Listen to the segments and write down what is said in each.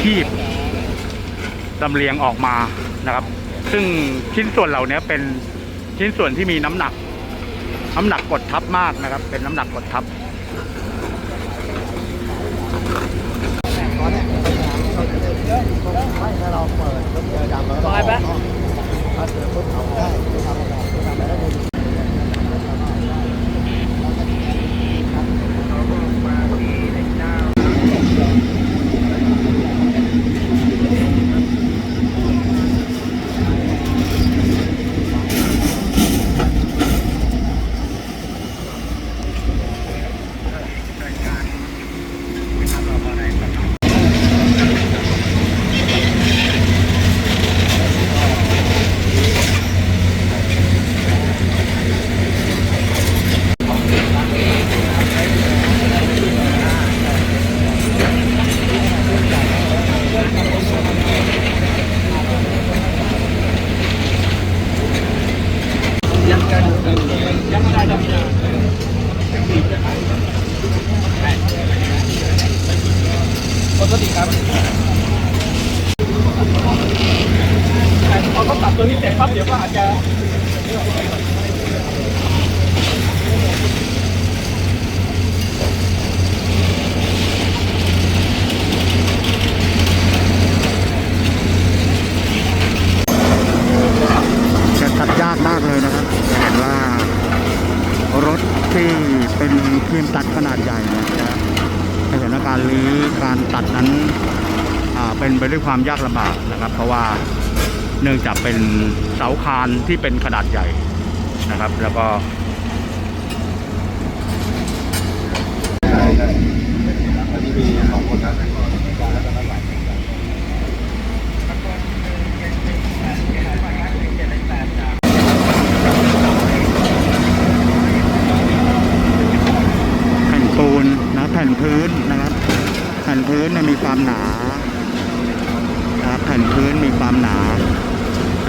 คีบลำเลียงออกมานะครับ ซึ่งชิ้นส่วนเหล่านี้เป็นชิ้นส่วนที่มีน้ำหนัก น้ำหนักกดทับมากนะครับ เป็นน้ำหนักกดทับซอยปะ ปกติครับพอเขาตัดตัวนี้เสร็จปั๊บเดี๋ยวก็อาจจะจะตัดยากมากเลยนะครับจะเห็นว่ารถที่เป็นครีมตัดขนาดใหญ่นี่ยจะจะเห็นกาการรื้อการตัดนั้นเป็นไปด้วยความยากลำบากนะครับ เพราะว่าเนื่องจากเป็นเสาคานที่เป็นขนาดใหญ่นะครับ แล้วก็แผ่นปูนนะแผ่นพื้นนะครับ แผ่นพื้นเนี่ยมีความหนานะครับแผ่นพื้นมีความหนา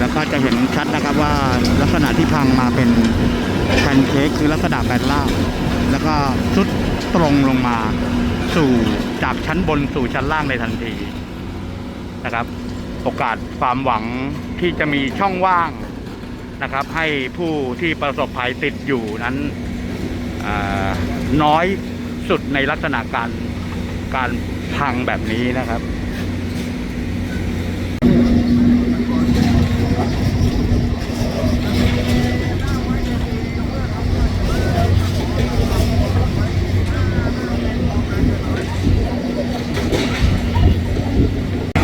แล้วก็จะเห็นชัดนะครับว่าลักษณะที่พังมาเป็น แผ่นเค้กคือลักษณะแบนราบแล้วก็สุดตรงลงมาสู่จากชั้นบนสู่ชั้นล่างในทันทีนะครับ โอกาสความหวังที่จะมีช่องว่างนะครับ ให้ผู้ที่ประสบภัยติดอยู่นั้นน้อยสุดในลักษณะการการพังแบบนี้นะครับ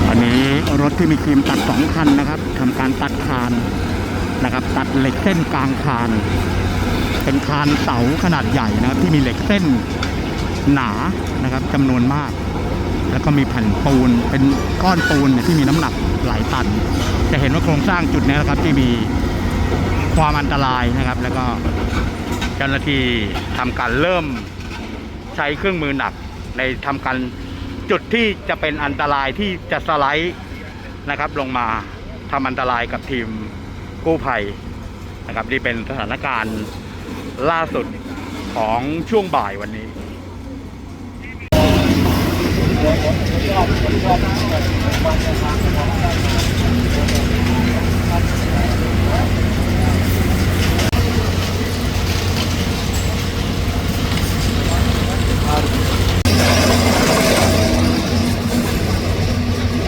อันนี้ รถที่มีครีมตัดสองคันนะครับทำการตัดคานนะครับ ตัดเหล็กเส้นกลางคาน เป็นคานเสาขนาดใหญ่นะครับ ที่มีเหล็กเส้นหนานะครับจำนวนมาก แล้วก็มีแผ่นปูนเป็นก้อนปูนที่มีน้ำหนักหลายตัน จะเห็นว่าโครงสร้างจุดนี้นะครับที่มีความอันตรายนะครับ แล้วก็เจ้าหน้าที่ทำการเริ่มใช้เครื่องมือหนักในทำการจุดที่จะเป็นอันตรายที่จะสไลด์ นะครับลงมาทำอันตรายกับทีมกู้ภัยนะครับนี่เป็นสถานการณ์ล่าสุดของช่วงบ่ายวันนี้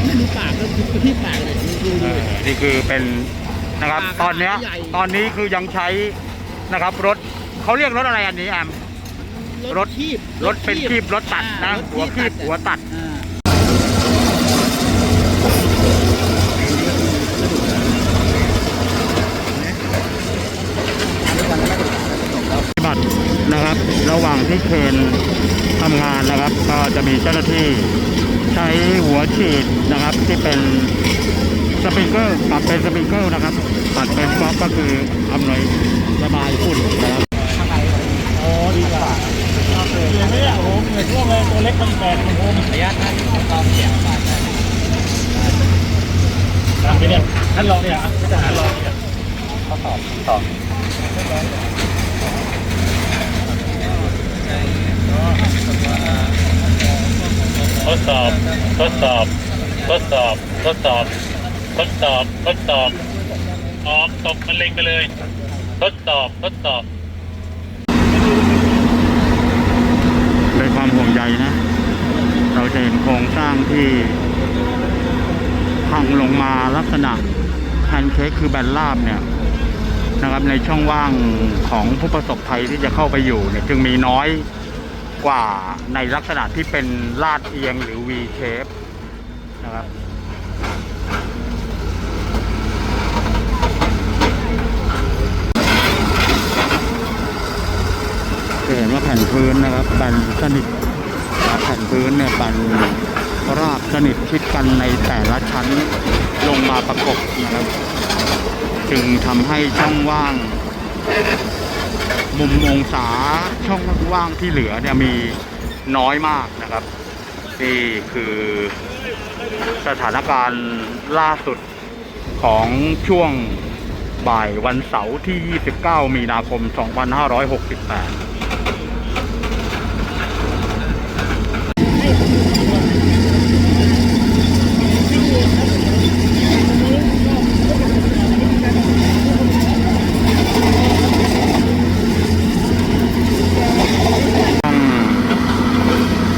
ไม่ดูปากแล้วดู ที่ปากเลยดูดูนี่คือเป็นนะครับ ปากตอนเนี้ยใหญ่ ตอนนี้คือยังใช้นะครับรถเขาเรียกรถอะไรอันนี้แอม รถคีบรถเป็นคีบรถตัดนะอ่ารถหัวคีบตัดหัวตัด อ่าปฏิบัตินะครับระหว่างที่เคนทำงานนะครับ ก็จะมีเจ้าหน้าที่ ใช้หัวฉีดนะครับ ที่เป็นสปริงเกอร์ปรับเป็นสปริงเกอร์นะครับปรับเป็นฟอกก็คืออำนวยระบายฝุ่นนะครับโอ้ดีกว่าเสียงเนี่ยโอ้โหเหนื่อช่วงเลยตัวเล็กมันแบกมันโอ้ระยะท่านตอนเสียงบาดได้ทำไปเนี่ยท่านรองเนี่ยทหารรองเนี่ยข้อสอบสอง ทดสอบ ทดสอบ ทดสอบ ทดสอบ ทดสอบ ทดสอบออกตกมันเล็งไปเลย ทดสอบ ทดสอบด้วยความห่วงใยนะ เราจะเห็นโครงสร้างที่พังลงมาลักษณะแพนเค้กคือแบนราบเนี่ยนะครับในช่องว่างของผู้ประสบภัยที่จะเข้าไปอยู่เนี่ยจึงมีน้อย กว่าในลักษณะที่เป็นลาดเอียงหรือ V shape นะครับจะเห็นว่าแผ่นพื้นนะครับแบนสนิทแผ่นพื้นเนี่ยแบนราบสนิทชิดกันในแต่ละชั้นลงมาประกบนะครับ จึงทำให้ช่องว่าง มุมองศาช่องว่างที่เหลือเนี่ยมีน้อยมากนะครับ นี่คือสถานการณ์ล่าสุดของช่วงบ่ายวันเสาร์ที่ 29 มีนาคม 2568 ต้อง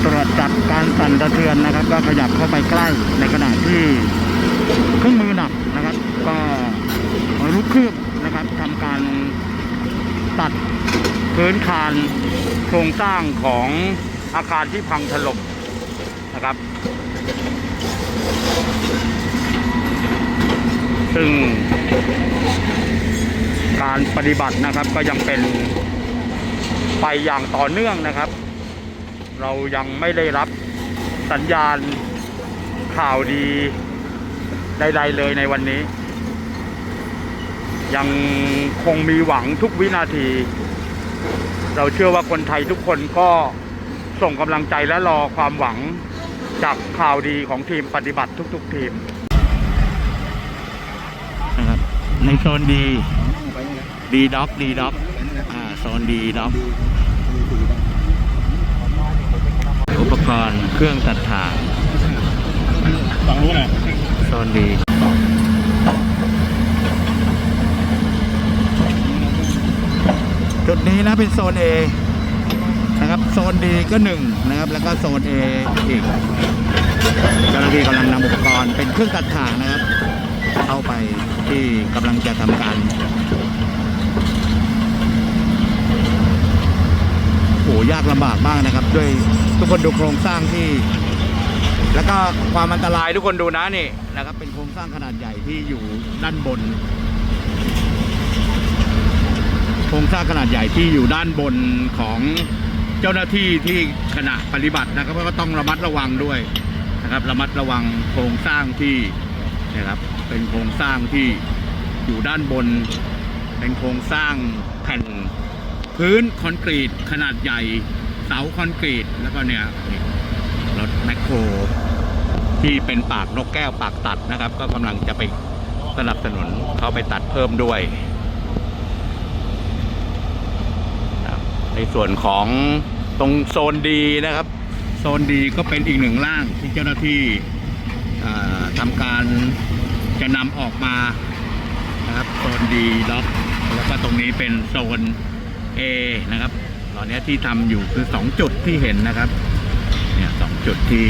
ตรวจจับการสั่นสะเทือนนะครับ ก็ขยับเข้าไปใกล้ในขณะที่เครื่องมือหนักนะครับ ก็รุกคืบนะครับทำการตัดพื้นคานโครงสร้าง ของอาคารที่พังถล่มนะครับ ซึ่งการปฏิบัตินะครับก็ยังเป็นไปอย่างต่อเนื่องนะครับ เรายังไม่ได้รับสัญญาณข่าวดีใดๆเลยในวันนี้ ยังคงมีหวังทุกวินาที เราเชื่อว่าคนไทยทุกคนก็ส่งกำลังใจและรอความหวังจากข่าวดีของทีมปฏิบัติทุก ๆ ทีมนะครับในโซนดีดีด็อกดีด็อกอ่าโซนดีด็อกอุปกรณ์เครื่องตัดถ่างฟังรู้นะโซนดี จุดนี้นะเป็นโซน A นะครับโซนดีก็หนึ่งนะครับแล้วก็โซน A อีกเจ้าหน้าที่กำลังนำอุปกรณ์เป็นเครื่องตัดถ่างนะครับ เข้าไปที่กำลังจะทำการโอ้ยากลำบากมากนะครับ ด้วยทุกคนดูโครงสร้างที่ แล้วก็ความอันตรายทุกคนดูนะนี่นะครับ เป็นโครงสร้างขนาดใหญ่ที่อยู่ด้านบน โครงสร้างขนาดใหญ่ที่อยู่ด้านบนของเจ้าหน้าที่ที่ขณะปฏิบัตินะครับก็ต้องระมัดระวังด้วยนะครับ ระมัดระวังโครงสร้างที่นะครับเป็นโครงสร้างที่อยู่ด้านบน เป็นโครงสร้างแผ่นพื้นคอนกรีตขนาดใหญ่เสาคอนกรีตแล้วก็เนี่ยรถแมคโครที่เป็นปากนกแก้วปากตัดนะครับ ก็กำลังจะไปสนับสนุนเขาไปตัดเพิ่มด้วยครับ ในส่วนของตรงโซนดีนะครับ โซนดีก็เป็นอีกหนึ่งร่างที่เจ้าหน้าที่อ่าทำการจะนำออกมานะครับโซนดีล็อกแล้วก็ตรงนี้เป็นโซน A นะครับ ตอนนี้ที่ทำอยู่คือ 2 จุดที่เห็นนะครับเนี่ยสองจุดที่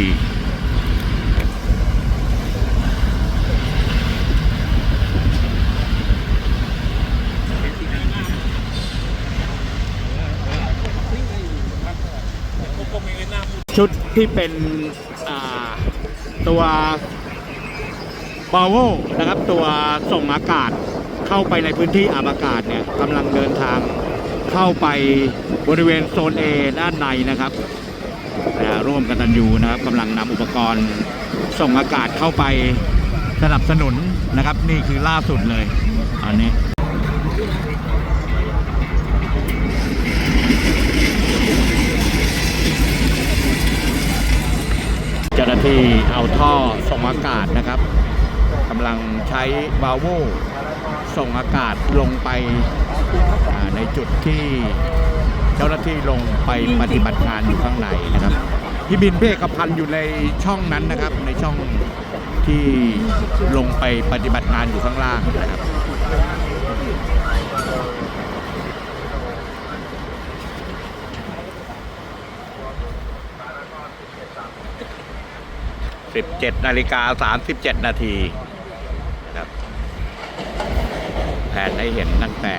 ชุดที่เป็นตัวบาโวนะครับ ตัวส่งอากาศเข้าไปในพื้นที่อาบอากาศเนี่ยกำลังเดินทางเข้าไปบริเวณโซน A ด้านในนะครับร่วมกันตันยูนะครับกำลังนำอุปกรณ์ส่งอากาศเข้าไปสนับสนุนนะครับ นี่คือล่าสุดเลยอันนี้าหน้าที่เอาท่อส่งอากาศนะครับกำลังใช้บาโวส่งอากาศลงไปในจุดที่เจ้าหน้าที่ลงไปปฏิบัติงานอยู่ข้างในนะครับพี่บินเพกพันอยู่ในช่องนั้นนะครับ ในช่องที่ลงไปปฏิบัติงานอยู่ข้างล่างนะครับ 17นาฬิกา37 นาทีนะครับแผนให้เห็นตั้งแต่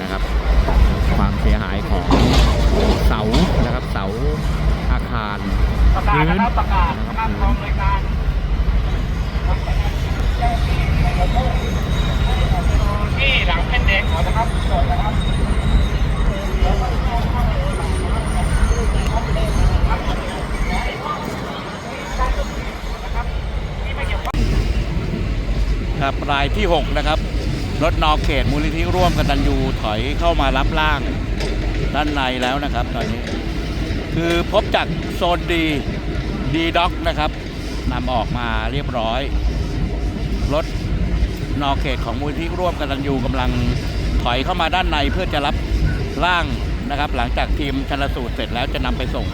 นะครับ ความเสียหายของเสานะครับเสาอาคารประกาศนะครับประกาศประกาศกองรายการที่หลังแผ่นแดงเขานะครับนะครับ ครับรายที่ 6 นะครับรถนอเขตมูลนิธิร่วมกันตันยูถอยเข้ามารับร่างด้านในแล้วนะครับ ตอนนี้ คือพบจากโซนดีดีด็อกนะครับนำออกมาเรียบร้อย รถนอเขตของมูลนิธิร่วมกันตันยูกำลังถอยเข้ามาด้านในเพื่อจะรับร่างนะครับ หลังจากทีมชันสูตรเสร็จแล้วจะนำไปส่ง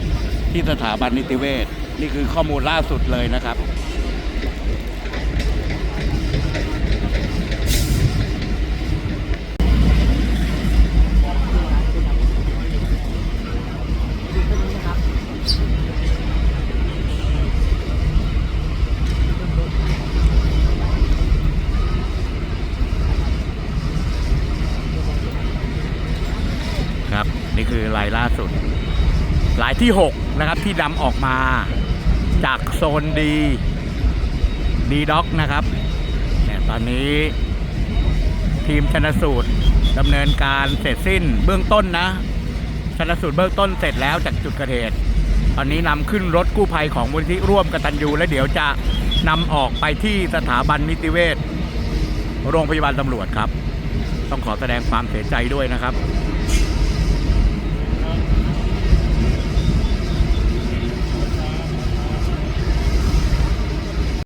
ที่สถาบันนิติเวชนี่คือข้อมูลล่าสุดเลยนะครับ ล่าสุดรายที่ 6 นะครับที่นำออกมาจากโซนดีดีด็อกนะครับเนี่ยตอนนี้ทีมชนสูตรดำเนินการเสร็จสิ้นเบื้องต้นนะชนสูตรเบื้องต้นเสร็จแล้วจากจุดกิดเหตุตอนนี้นำขึ้นรถกู้ภัยของมูลที่ร่วมกตันยูและเดี๋ยวจะนำออกไปที่สถาบันนิติเวชโรงพยาบาลตำรวจครับ ต้องขอแสดงความเสียใจด้วยนะครับ